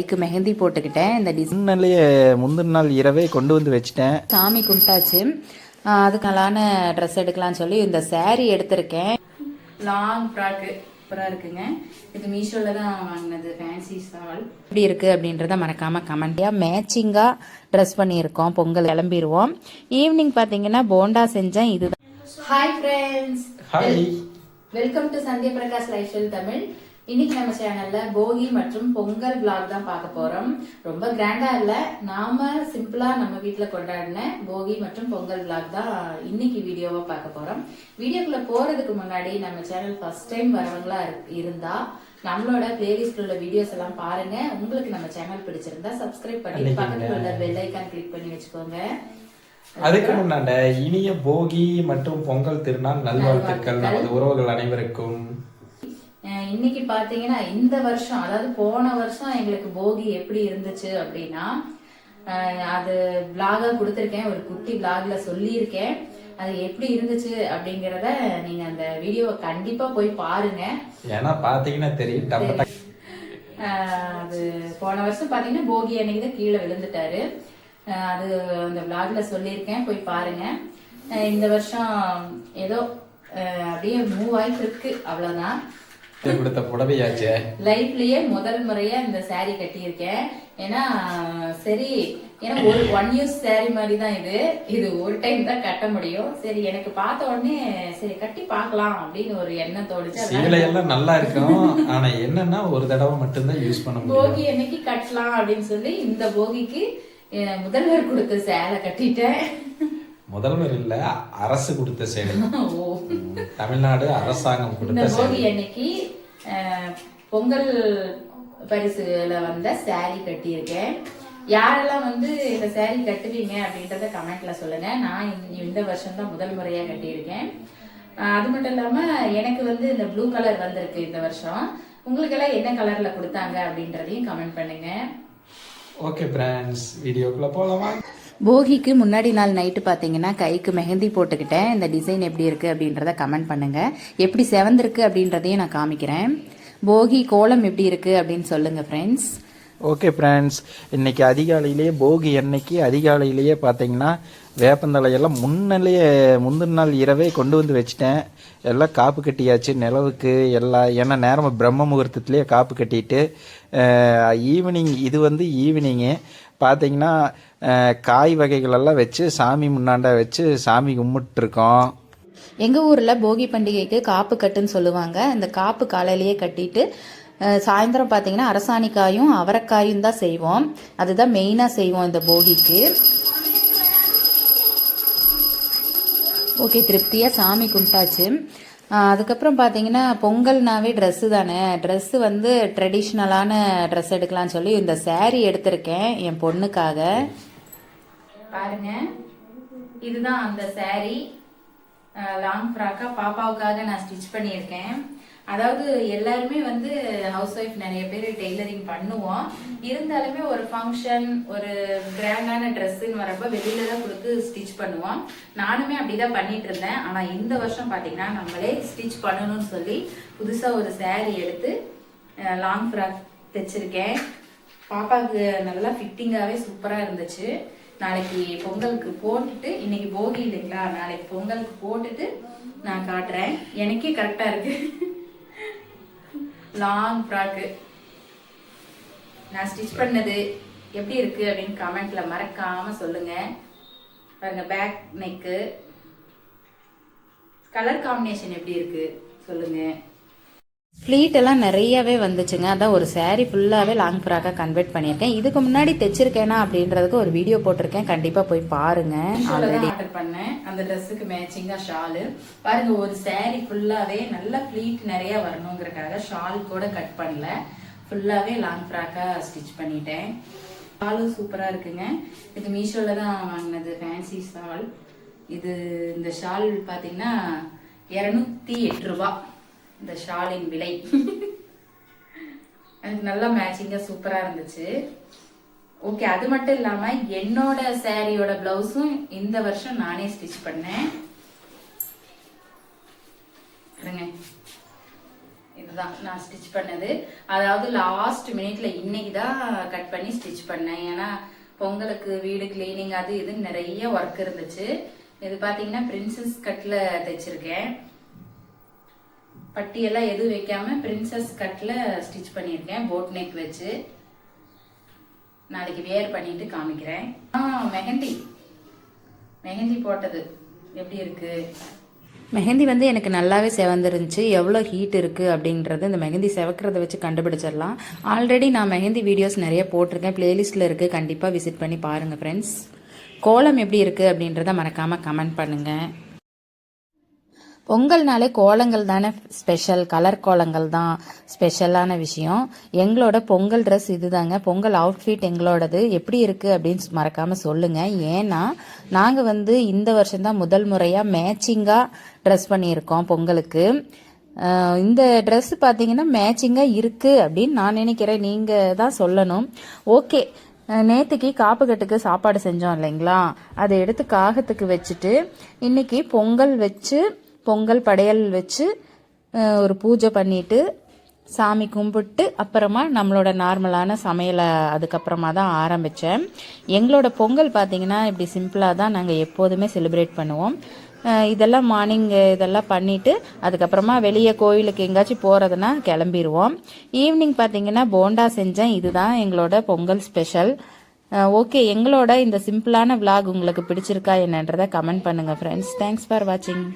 இதுக்கு மெஹந்தி போட்டுக்கிட்டேன். இந்த டிசைன் முன்னாலேயே முந்தின நாள் இரவே கொண்டு வந்து வச்சிட்டேன். சாமி கும்பிட்டாச்சு. அதுக்கு நல்லான ட்ரெஸ் எடுக்கலாம்னு சொல்லி இந்த saree எடுத்திருக்கேன். லாங் ஃப்ராக்கு சூப்பராக இருக்குங்க. இது மீஷோவில் தான் வாங்கினது. ஃபேன்சி சால் எப்படி இருக்குது அப்படின்றத மறக்காமல் கமெண்ட்டியாக மேட்சிங்காக ட்ரெஸ் பண்ணியிருக்கோம். பொங்கல் கிளம்பிடுவோம் ஈவினிங் பார்த்தீங்கன்னா போண்டா செஞ்சேன். இதுதான். Hi friends hi welcome to Sandhya Prakash life Tamil இன்னைக்கு நம்ம சேனல்ல போகி மற்றும் பொங்கல் vlog தான் பார்க்க போறோம். ரொம்ப கிராண்டா இல்ல. நாம சிம்பிளா நம்ம வீட்ல கொண்டாடின போகி மற்றும் பொங்கல் vlog தான் இன்னைக்கு வீடியோவா பார்க்க போறோம். வீடியோக்குள்ள போறதுக்கு முன்னாடி நம்ம சேனல் ஃபர்ஸ்ட் டைம் வரவங்களா இரு- இருந்தா நம்மளோட பிளேலிஸ்ட்ல உள்ள வீடியோஸ் எல்லாம் பாருங்க. உங்களுக்கு நம்ம சேனல் பிடிச்சிருந்தா சப்ஸ்கிரைப் பண்ணி பக்கத்துல உள்ள பெல் ஐக்கான் கிளிக் பண்ணி வச்சுக்கோங்க. அதுக்கு முன்னாண்ட இனிய போகி மற்றும் பொங்கல் திருநாள் நல்வாழ்த்துக்கள். நமது உறவுகள் அனைவருக்கும். இன்னைக்கு பாத்தீங்கன்னா இந்த வருஷம் அதாவது போன வருஷம் எங்களுக்கு போகி எப்படி இருந்துச்சு அப்படின்னா அது vlog-ஆ கொடுத்துருக்கேன். ஒரு குட்டி vlogல சொல்லியிருக்கேன். அது எப்படி இருந்துச்சு அப்படிங்கறத நீங்க அந்த வீடியோவை கண்டிப்பா போய் பாருங்க. ஏன்னா பாத்தீங்கன்னா தெரியும். அது போன வருஷம் பாத்தீங்கன்னா போகி அன்னைக்கு தான் கீழே விழுந்துட்டாரு. அது அந்த vlogல சொல்லியிருக்கேன். போய் பாருங்க. இந்த வருஷம் ஏதோ அப்படியே மூவ் ஆயிட்டு இருக்கு. அவ்வளவுதான். கொடுத்த புடவையாச்சே லைஃப்லயே முதல் முறையா இந்த saree கட்டியிருக்கேன். ஏன்னா சரி ஏன்னா ஒரு ஒன் யூஸ் saree மாதிரி தான் இது. இது ஒரு டைம் தான் கட்ட முடியும். சரி எனக்கு பார்த்த உடனே சரி கட்டி பார்க்கலாம் அப்படின்னு ஒரு எண்ணம் தோணுச்சு. சீலை எல்லாம் நல்லா இருக்கும். ஆனா என்னன்னா ஒரு தடவை மட்டும்தான் யூஸ் பண்ண முடியும். போகி அன்னைக்கு கட்டலாம் அப்படின்னு சொல்லி இந்த போகிக்கு முதல்வர் கொடுத்த சேலை கட்டிட்டேன். முதல்வர் இல்ல அரசு கொடுத்த சேலை. ஓ. தமிழ்நாடு அரசாங்கம் கொடுத்த போகி அன்னைக்கு பொங்கல் பரிசுல வந்த saree கட்டியிருக்கேன். யாரெல்லாம் வந்து இந்த saree கட்டுவீங்க அப்படின்றத கமெண்ட்ல சொல்லுங்க. நான் இந்த- வருஷம் தான் முதல் முறையா கட்டியிருக்கேன். அது மட்டும் இல்லாம எனக்கு வந்து இந்த ப்ளூ கலர் வந்திருக்கு இந்த வருஷம். உங்களுக்கு எல்லாம் என்ன கலர்ல கொடுத்தாங்க அப்படின்றதையும் கமெண்ட் பண்ணுங்க. ஓகே ஃப்ரெண்ட்ஸ் வீடியோக்குள்ள போலாமா போகிக்கு முன்னாடி நாள் நைட்டு பார்த்தீங்கன்னா கைக்கு மெஹந்தி போட்டுக்கிட்டேன். இந்த டிசைன் எப்படி இருக்குது அப்படின்றத கமெண்ட் பண்ணுங்கள் எப்படி செவந்திருக்கு அப்படின்றதையும் நான் காமிக்கிறேன். போகி கோலம் எப்படி இருக்குது அப்படின்னு சொல்லுங்கள் ஃப்ரெண்ட்ஸ் ஓகே ஃப்ரெண்ட்ஸ் இன்றைக்கி அதிகாலையிலேயே போகி அன்னைக்கு அதிகாலையிலேயே பார்த்தீங்கன்னா வேப்பந்தலையெல்லாம் முன்னாலேயே முந்தின நாள் இரவே கொண்டு வந்து வச்சிட்டேன். எல்லாம் காப்பு கட்டியாச்சு நிலவுக்கு எல்லாம் ஏன்னா நேரமாக பிரம்ம முகூர்த்தத்துலேயே காப்பு கட்டிட்டு ஈவினிங் இது வந்து ஈவினிங்கு பார்த்தீங்கன்னா காய் வகைகளெல்லாம் வச்சு சாமி முன்னாண்ட வச்சு சாமி கும்பிட்டுருக்கோம். எங்கள் ஊரில் போகி பண்டிகைக்கு காப்பு கட்டுன்னு சொல்லுவாங்க. இந்த காப்பு காலையிலேயே கட்டிட்டு சாயந்தரம் பார்த்தீங்கன்னா அரசாணிக்காயும் அவரைக்காயும் தான் செய்வோம். அதுதான் மெயினாக செய்வோம் இந்த போகிக்கு. ஓகே திருப்தியாக சாமி கும்பிட்டாச்சு. அதுக்கப்புறம் பார்த்தீங்கன்னா பொங்கல்னாவே ட்ரெஸ்ஸு தானே. ட்ரெஸ்ஸு வந்து ட்ரெடிஷ்னலான ட்ரெஸ் எடுக்கலாம்னு சொல்லி இந்த சேரீ எடுத்திருக்கேன் என் பொண்ணுக்காக. பாருங்க. இதுதான் அந்த saree. லாங் ஃப்ராக்காக பாப்பாவுக்காக நான் ஸ்டிச் பண்ணியிருக்கேன். அதாவது எல்லாருமே வந்து ஹவுஸ் ஒய்ஃப் நிறைய பேர் டெய்லரிங் பண்ணுவோம். இருந்தாலுமே ஒரு ஃபங்க்ஷன் ஒரு கிராண்டான ட்ரெஸ்ஸுன்னு வரப்போ வெளியில தான் கொடுத்து ஸ்டிச் பண்ணுவோம். நானுமே அப்படிதான் பண்ணிட்டு இருந்தேன் ஆனால் இந்த வருஷம் பார்த்தீங்கன்னா நம்மளே ஸ்டிச் பண்ணணும்னு சொல்லி புதுசாக ஒரு சேரீ எடுத்து லாங் ஃப்ராக் தைச்சிருக்கேன். பாப்பாவுக்கு நல்லா ஃபிட்டிங்காகவே சூப்பராக இருந்துச்சு. நாளைக்கு பொங்கலுக்கு போட்டுட்டு இன்னைக்கு போகி இல்லைங்களா? நாளைக்கு பொங்கலுக்கு போட்டுட்டு நான் காட்டுறேன். எனக்கே கரெக்டாக இருக்கு. லாங் ஃப்ராக்கு நான் ஸ்டிச் பண்ணது எப்படி இருக்கு அப்படின்னு கமெண்ட்ல மறக்காம சொல்லுங்க. பாருங்க பேக் நெக்கு கலர் காம்பினேஷன் எப்படி இருக்கு? சொல்லுங்க. ஃப்ளீட் எல்லாம் நிறையவே வந்துச்சுங்க. அதான் ஒரு saree ஃபுல்லாகவே லாங் ஃப்ராக்காக கன்வெர்ட் பண்ணியிருக்கேன். இதுக்கு முன்னாடி தைச்சிருக்கேனா அப்படின்றதுக்கு ஒரு வீடியோ போட்டிருக்கேன். கண்டிப்பாக போய் பாருங்க. ஆல்ரெடி ஆர்டர் பண்ணேன். அந்த ட்ரெஸ்ஸுக்கு மேட்சிங்காக ஷாலு பாருங்க ஒரு saree ஃபுல்லாகவே நல்ல ஃப்ளீட் நிறைய வரணுங்கிறக்காக ஷால் கூட கட் பண்ணல. ஃபுல்லாகவே லாங் ஃப்ராக்காக ஸ்டிச் பண்ணிட்டேன். ஷாலும் சூப்பராக இருக்குங்க. இது மீஷோவில் தான் வாங்கினது. ஃபேன்சி ஷால் இது இந்த ஷால் பார்த்தீங்கன்னா இரநூத்தி எட்டு ரூபா. இந்த ஷாலின் விலை. எனக்கு நல்லா மேட்சிங்காக சூப்பராக இருந்துச்சு. ஓகே அது மட்டும் இல்லாமல் என்னோட சேரீயோட பிளவுஸும் இந்த வருஷம் நானே ஸ்டிச் பண்ணேன். பாருங்க. இதுதான் நான் ஸ்டிச் பண்ணது. அதாவது லாஸ்ட் மினிட்ல இன்னைக்கு தான் கட் பண்ணி ஸ்டிச் பண்ணேன். ஏன்னா பொங்கலுக்கு வீடு கிளீனிங் அது இதுன்னு நிறைய ஒர்க் இருந்துச்சு. இது பார்த்தீங்கன்னா பிரின்சஸ் கட்டில் தைச்சிருக்கேன். பட்டியெல்லாம் எதுவும் வைக்காம பிரின்சஸ் கட்டில் ஸ்டிச் பண்ணியிருக்கேன் போட் நெக் வச்சு. நாளைக்கு வேர் பண்ணிட்டு காமிக்கிறேன். ஆ மெஹந்தி. மெஹந்தி போட்டது. எப்படி இருக்கு? மெஹந்தி வந்து எனக்கு நல்லாவே செவந்துருந்துச்சு. எவ்வளோ ஹீட் இருக்குது அப்படின்றது இந்த மெஹந்தி செவக்கிறத வச்சு கண்டுபிடிச்சிடலாம். ஆல்ரெடி நான் மெஹந்தி வீடியோஸ் நிறைய போட்டிருக்கேன். பிளேலிஸ்ட்டில் இருக்குது கண்டிப்பாக விசிட் பண்ணி பாருங்கள் ஃப்ரெண்ட்ஸ் கோலம் எப்படி இருக்குது அப்படின்றத மறக்காமல் கமெண்ட் பண்ணுங்கள் பொங்கல்னாலே கோலங்கள் தானே. ஸ்பெஷல் கலர் கோலங்கள் தான். ஸ்பெஷலான விஷயம். எங்களோட பொங்கல் ட்ரெஸ் இதுதாங்க. பொங்கல் அவுட்ஃபிட் எங்களோடது. எப்படி இருக்குது அப்படின்னு மறக்காமல் சொல்லுங்கள் ஏன்னா நாங்கள் வந்து இந்த வருஷம்தான் முதல் முறையாக மேட்சிங்காக ட்ரெஸ் பண்ணியிருக்கோம் பொங்கலுக்கு. இந்த ட்ரெஸ் பார்த்தீங்கன்னா மேட்சிங்காக இருக்குது அப்படின்னு நான் நினைக்கிறேன். நீங்கள் தான் சொல்லணும். ஓகே நேற்றுக்கு காப்புக்கட்டுக்கு சாப்பாடு செஞ்சோம் இல்லைங்களா? அதை எடுத்து காகத்துக்கு வச்சுட்டு இன்னைக்கு பொங்கல் வச்சு பொங்கல் படையல் வச்சு ஒரு பூஜை பண்ணிட்டு சாமி கும்பிட்டு அப்புறமா நம்மளோட நார்மலான சமையலை அதுக்கப்புறமா தான் ஆரம்பித்தேன் எங்களோட பொங்கல் பார்த்திங்கன்னா இப்படி சிம்பிளாக தான் நாங்கள் எப்போதுமே செலிப்ரேட் பண்ணுவோம். இதெல்லாம் மார்னிங் இதெல்லாம் பண்ணிவிட்டு அதுக்கப்புறமா வெளியே கோயிலுக்கு எங்கேயாச்சும் போகிறதுனா கிளம்பிடுவோம் ஈவினிங் பார்த்தீங்கன்னா போண்டா செஞ்சேன். இதுதான் எங்களோட பொங்கல் ஸ்பெஷல். ஓகே எங்களோட இந்த சிம்பிளான vlog உங்களுக்கு பிடிச்சிருக்கா என்னன்றதை கமெண்ட் பண்ணுங்கள் ஃப்ரெண்ட்ஸ் தேங்க்ஸ் ஃபார் வாட்சிங்